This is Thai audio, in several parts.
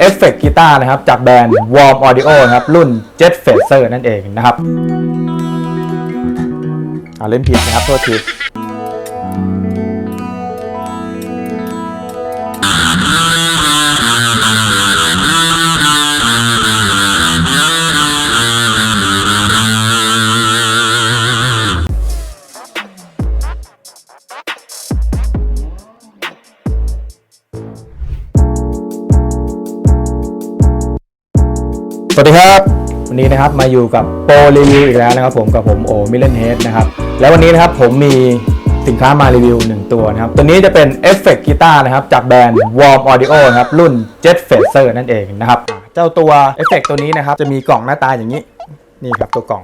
เอฟเฟกต์กีตาร์นะครับ จากแบรนด์ Warm Audio นะครับ รุ่น Jet Phaser นั่นเองนะครับอ่าเล่นผิดนะครับ โทษที สวัสดีครับ วันนี้นะครับมาอยู่กับโปรรีวิวอีกแล้วนะครับผมกับผมโอมิเลนเฮดนะครับแล้ววันนี้นะครับผมมีสินค้ามารีวิว 1 ตัวนะครับ ตัวนี้จะเป็นเอฟเฟกต์กีตาร์นะครับ จากแบรนด์ Warm Audio นะครับ รุ่น Jet Phaser นั่นเองนะครับ เจ้าตัวเอฟเฟกต์ตัวนี้นะครับ จะมีกล่องหน้าตาอย่างนี้ นี่ครับตัวกล่อง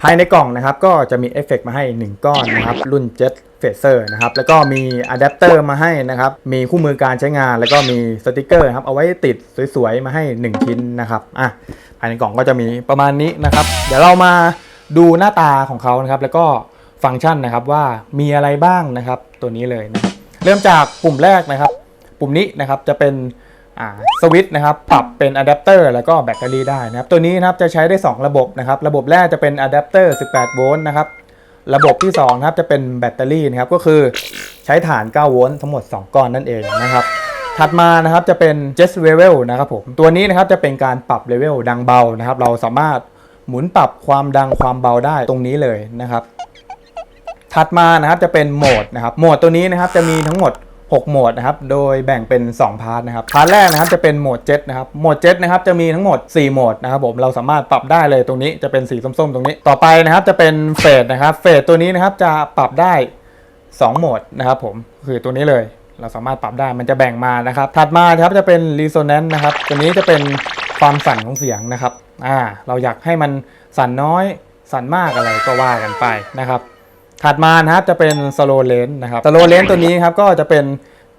ภายในกล่องนะครับ ก็จะมีเอฟเฟกต์มาให้ 1 ก้อนนะครับ รุ่น Jet Phaser นะครับแล้วก็มีอะแดปเตอร์มาให้นะครับมีคู่มือการใช้งาน แล้วก็มีสติกเกอร์นะครับเอาไว้ติดสวยๆ มาให้ 1 ชิ้นนะครับอะภายในกล่องก็จะมีประมาณนี้นะครับ เดี๋ยวเรามาดูหน้าตาของเขานะครับ แล้วก็ฟังก์ชันนะครับว่ามีอะไรบ้างนะครับ ตัวนี้เลยนะครับเริ่มจากปุ่มแรกนะครับ ปุ่มนี้นะครับจะเป็นสวิตช์นะครับปรับเป็นอะแดปเตอร์แล้วก็แบตเตอรี่ได้นะครับ ตัวนี้นะครับจะใช้ได้ 2 ระบบนะครับ ระบบแรกจะเป็นอะแดปเตอร์ 18 โวลต์นะครับ ระบบที่2นะครับจะเป็นแบตเตอรี่นะครับก็คือใช้ฐาน 9 โวลต์ทั้งหมด 2 ก้อนนั่นเองนะครับถัดมานะครับจะเป็น Jet Level นะครับผมตัวนี้นะครับจะเป็นการปรับเลเวลดังเบานะครับ เราสามารถหมุนปรับความดังความเบาได้ตรงนี้เลยนะครับ ถัดมานะครับจะเป็นโหมดนะครับโหมดตัวนี้นะครับจะมีทั้งหมด 6 โหมดนะครับ โดยแบ่งเป็น 2 พาร์ทนะครับ พาร์ทแรกนะครับจะเป็นโหมดเจ็ตนะครับ โหมดเจ็ตนะครับจะมีทั้งหมด 4 โหมดนะครับผม เราสามารถปรับได้เลยตรงนี้จะเป็นสีส้มๆ ตรงนี้ ต่อไปนะครับจะเป็นเฟสนะครับ เฟสตัวนี้นะครับจะปรับได้ 2 โหมดนะครับผม คือตัวนี้เลย เราสามารถปรับได้ มันจะแบ่งมานะครับ ถัดมาครับจะเป็น resonance นะครับ ตัวนี้จะเป็นความสั่นของเสียงนะครับ อ่า เราอยากให้มันสั่นน้อย สั่นมากอะไรก็ว่ากันไปนะครับ ถัดมานะครับจะเป็นสโลเลนนะครับสโลเลนตัวนี้ครับก็จะเป็น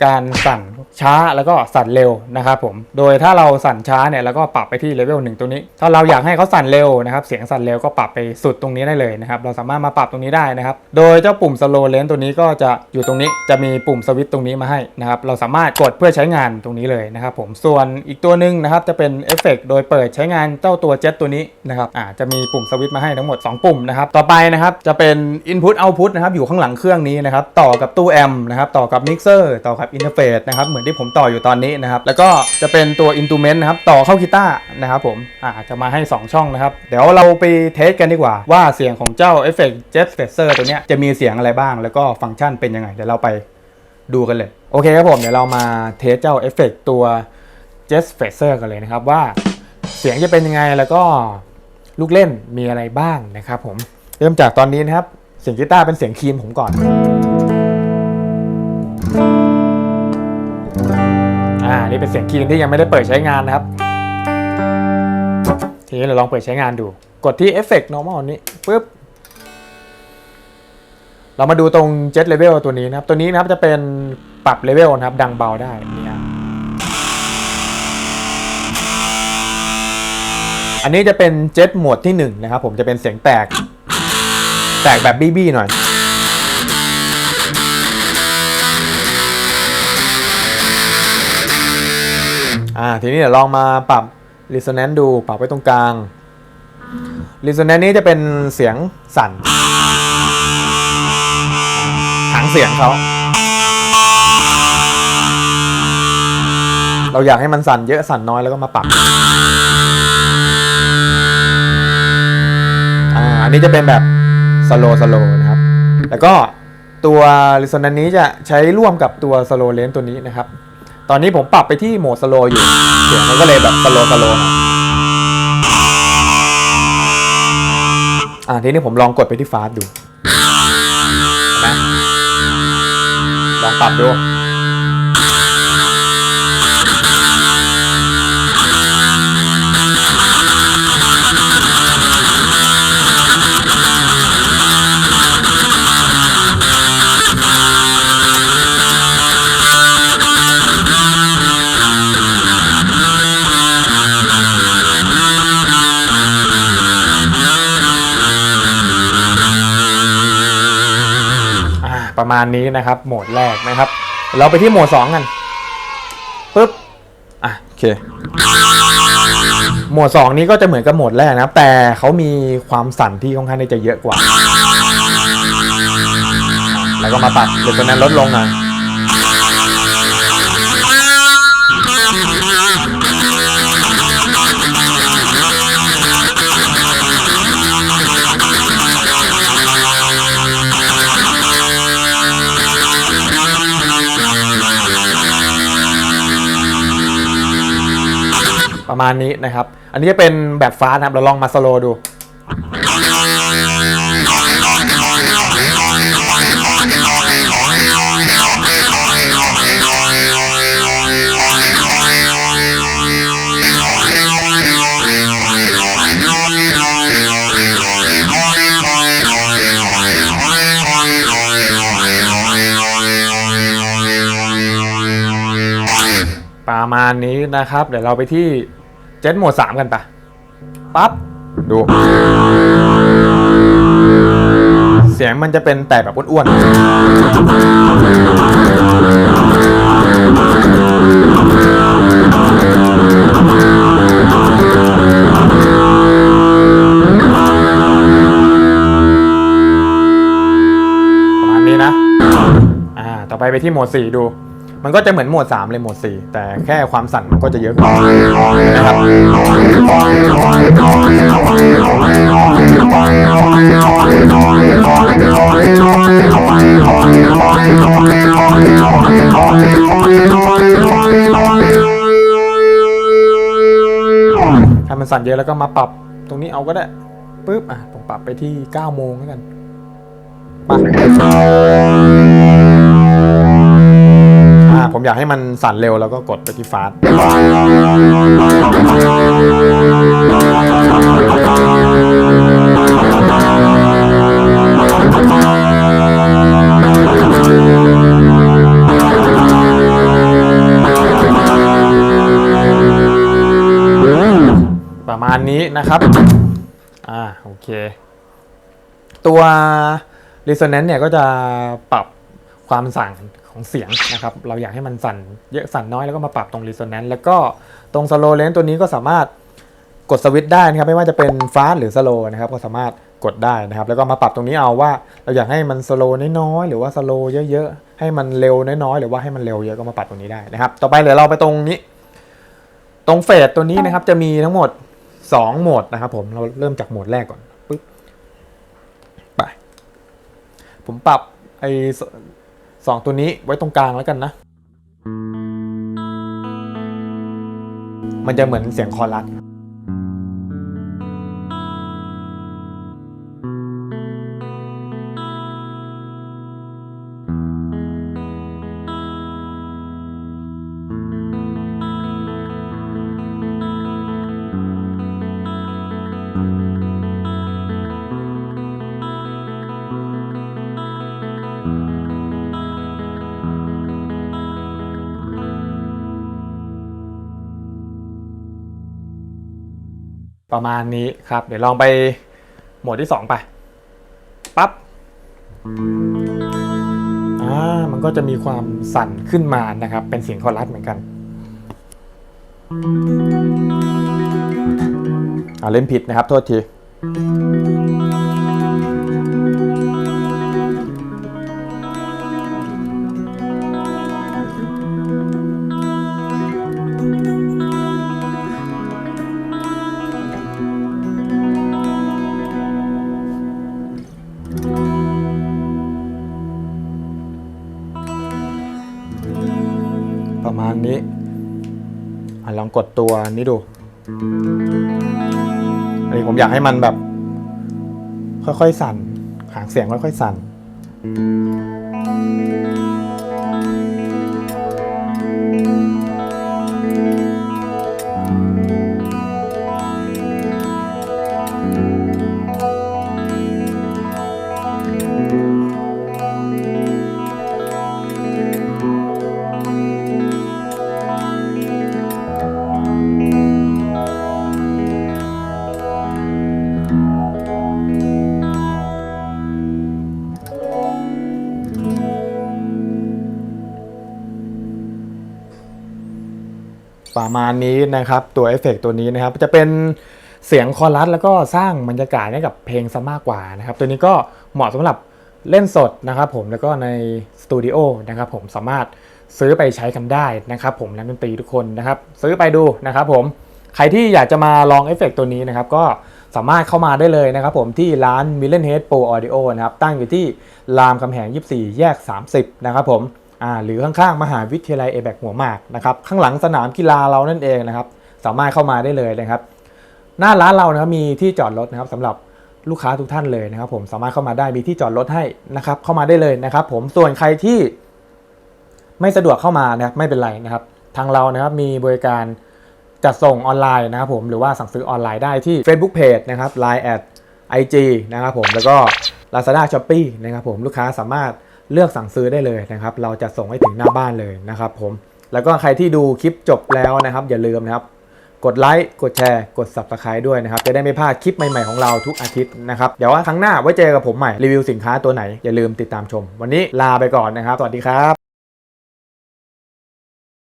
การสั่น ช้าแล้วก็สั่นเร็วนะครับผม โดยถ้าเราสั่นช้าเนี่ยแล้วก็ปรับไปที่เลเวลหนึ่งตรงนี้ ถ้าเราอยากให้เขาสั่นเร็วนะครับเสียงสั่นเร็วก็ปรับไปสุดตรงนี้ได้เลยนะครับเราสามารถมาปรับตรงนี้ได้นะครับ โดยเจ้าปุ่ม slow lane ตัวนี้ก็จะอยู่ตรงนี้จะมีปุ่มสวิตช์ตรงนี้มาให้นะครับเราสามารถกดเพื่อใช้งานตรงนี้เลยนะครับผมส่วนอีกตัวหนึ่งนะครับจะเป็นเอฟเฟกโดยเปิดใช้งานเจ้าตัวเจ็ตตัวนี้นะครับอ่าจะมีปุ่มสวิตช์มาให้ทั้งหมด 2 ปุ่มนะครับต่อไปนะครับจะเป็น Input Output นะครับอยู่ข้างหลังเครื่องนี้นะครับต่อกับตู้แอมป์นะครับต่อกับมิกเซอร์ต่อกับอินเทอร์เฟซนะครับเหมือนที่ผมต่ออยู่ตอนนี้นะครับ แล้วก็จะเป็นตัวอินตูเมนต์นะครับ ต่อเข้ากีตาร์นะครับผมอ่าจะมาให้ 2 ช่องนะครับ เดี๋ยวเราไปเทสกันดีกว่า ว่าเสียงของเจ้า Effect Jet Phaser ตัวเนี้ยจะมีเสียงอะไรบ้าง แล้วก็ฟังก์ชันเป็นยังไง เดี๋ยวเราไปดูกันเลย โอเคครับผม เดี๋ยวเรามาเทสเจ้า Effect ตัว Jet Phaser กันเลยนะครับว่าเสียงจะเป็นยังไงแล้วก็ลูกเล่นมีอะไรบ้างนะครับผมเริ่มจากตอนนี้นะครับเสียงกีตาร์เป็นเสียงคีมผมก่อน อ่านี่เป็นเสียงคีมที่ยังไม่ได้เปิดใช้งานนะครับ ทีนี้เราลองเปิดใช้งานดู กดที่ Effect Normal นี้ปุ๊บ เรามาดูตรง Jet Level ตัวนี้นะครับ ตัวนี้นะครับจะเป็นปรับเลเวลนะครับ ดังเบาได้นี่ครับอันนี้จะเป็นเจ็ตโหมดที่1นะครับผมจะเป็นเสียงแตก แตกแบบบี้ๆหน่อย อ่าทีนี้เดี๋ยวลองมาปรับ resonance ดูปรับไว้ตรงกลาง resonance นี้จะเป็นเสียงสั่นหางเสียงเขาเราอยากให้มันสั่นเยอะสั่นน้อยแล้วก็มาปรับอ่าอันนี้จะเป็นแบบสโลสโลนะครับ แล้วก็ตัว resonance นี้จะใช้ร่วมกับตัว slow lane ตัวนี้นะครับ ตอนนี้ผมปรับไปที่โหมดสโลอยู่ เสียงมันก็เลยแบบสโลสโลนะอ่าทีนี้ผมลองกดไปที่ฟาสดูนะลองปรับดู ประมาณนี้นะครับ โหมดแรกนะครับ เราไปที่โหมด2กันปุ๊บอะโอเคเคโหมด2นี้ก็จะเหมือนกับโหมดแรกนะครับ แต่เขามีความสั่นที่ค่อนข้างที่จะเยอะกว่า แล้วก็มาปรับเดี๋ยวตัวนั้นลดลงหน่อย ประมาณนี้นะครับ อันนี้จะเป็นแบบฟ้านะครับ เราลองมาสโลดู ประมาณนี้นะครับ เดี๋ยวเราไปที่ เจ็ตโหมด3กันปะปั๊บ ดู เสียงมันจะเป็นแต่แบบอ้วนๆประมาณนี้นะ อ่า ต่อไปไปที่โหมด4ดู มันก็จะเหมือนโหมด 3 เลยโหมด 4 แต่แค่ความสั่นมันก็จะเยอะกว่านะครับถ้ามันสั่นเยอะแล้วก็มาปรับตรงนี้เอาก็ได้ปึ๊บอะผมปรับไปที่ 9 โมงแล้วกันไป ผมอยากให้มันสั่นเร็วแล้วก็กดไปที่ฟาสต์ประมาณนี้นะครับ อ่า โอเค ตัว Resonance เนี่ยก็จะปรับความสั่น ของเสียงนะครับเราอยากให้มันสั่นเยอะสั่นน้อยแล้วก็มาปรับตรง Resonance แล้วก็ตรง Slow Length ตัวนี้ก็สามารถกดสวิตช์ได้นะครับไม่ว่าจะเป็น Fast หรือ Slow นะครับก็สามารถกดได้นะครับ แล้วก็มาปรับตรงนี้เอาว่าเราอยากให้มัน Slow น้อยๆหรือว่า Slow เยอะๆให้มันเร็วน้อยๆหรือว่าให้มันเร็วเยอะก็มาปรับตรงนี้ได้นะครับ ต่อไปเดี๋ยวเราไปตรงนี้ ตรงเฟสตัวนี้นะครับจะมีทั้งหมด 2 โหมดนะครับ ผมเราเริ่มจากโหมดแรกก่อนปึ๊บไปผมปรับไอ สองตัวนี้ไว้ตรงกลางแล้วกันนะ มันจะเหมือนเสียงคอรัส ประมาณนี้ครับ เดี๋ยวลองไปโหมดที่ 2 ไปปั๊บอ่ามันก็จะมีความสั่นขึ้นมานะครับ เป็นเสียงคอรัสเหมือนกันอ่าเล่นผิดนะครับ โทษที ลองกดตัวนี้ดูอันนี้ผมอยากให้มันแบบ ค่อยๆสั่นหางเสียงค่อยๆสั่น ประมาณนี้นะครับ ตัวเอฟเฟกต์ตัวนี้นะครับ จะเป็นเสียงคอรัสแล้วก็สร้างบรรยากาศให้กับเพลงซะมากกว่านะครับ ตัวนี้ก็เหมาะสำหรับเล่นสดนะครับผมแล้วก็ในสตูดิโอนะครับผมสามารถซื้อไปใช้กันได้นะครับผมนักดนตรีทุกคนนะครับ ซื้อไปดูนะครับผมใครที่อยากจะมาลองเอฟเฟกต์ตัวนี้นะครับ ก็สามารถเข้ามาได้เลยนะครับผมที่ร้าน m i l l e n Head Pro Audio นะครับ ตั้งอยู่ที่รามคำแหง 24 แยก 30 นะครับผม หรือข้างๆมหาวิทยาลัยเอแบกหัวหมากนะครับข้างหลังสนามกีฬาเรานั่นเองนะครับสามารถเข้ามาได้เลยนะครับ หน้าร้านเรานะครับมีที่จอดรถนะครับสำหรับลูกค้าทุกท่านเลยนะครับ ผมสามารถเข้ามาได้มีที่จอดรถให้นะครับ เข้ามาได้เลยนะครับ ผมส่วนใครที่ไม่สะดวกเข้ามานะครับไม่เป็นไรนะครับ ทางเรานะครับมีบริการจัดส่งออนไลน์นะครับ ผมหรือว่าสั่งซื้อออนไลน์ได้ที่ Facebook Page นะครับ Line แอด IG นะครับผมแล้วก็ Lazada Shopee นะครับผมลูกค้าสามารถ เลือกสั่งซื้อได้เลยนะครับ เราจะส่งให้ถึงหน้าบ้านเลยนะครับผมแล้วก็ใครที่ดูคลิปจบแล้วนะครับ อย่าลืมนะครับกดไลค์ กดแชร์ กด subscribe ด้วยนะครับ จะได้ไม่พลาดคลิปใหม่ ๆ ของเราทุกอาทิตย์นะครับ เดี๋ยวว่าครั้งหน้าไว้เจอกับผมใหม่ รีวิวสินค้าตัวไหน อย่าลืมติดตามชม วันนี้ลาไปก่อนนะครับ สวัสดีครับ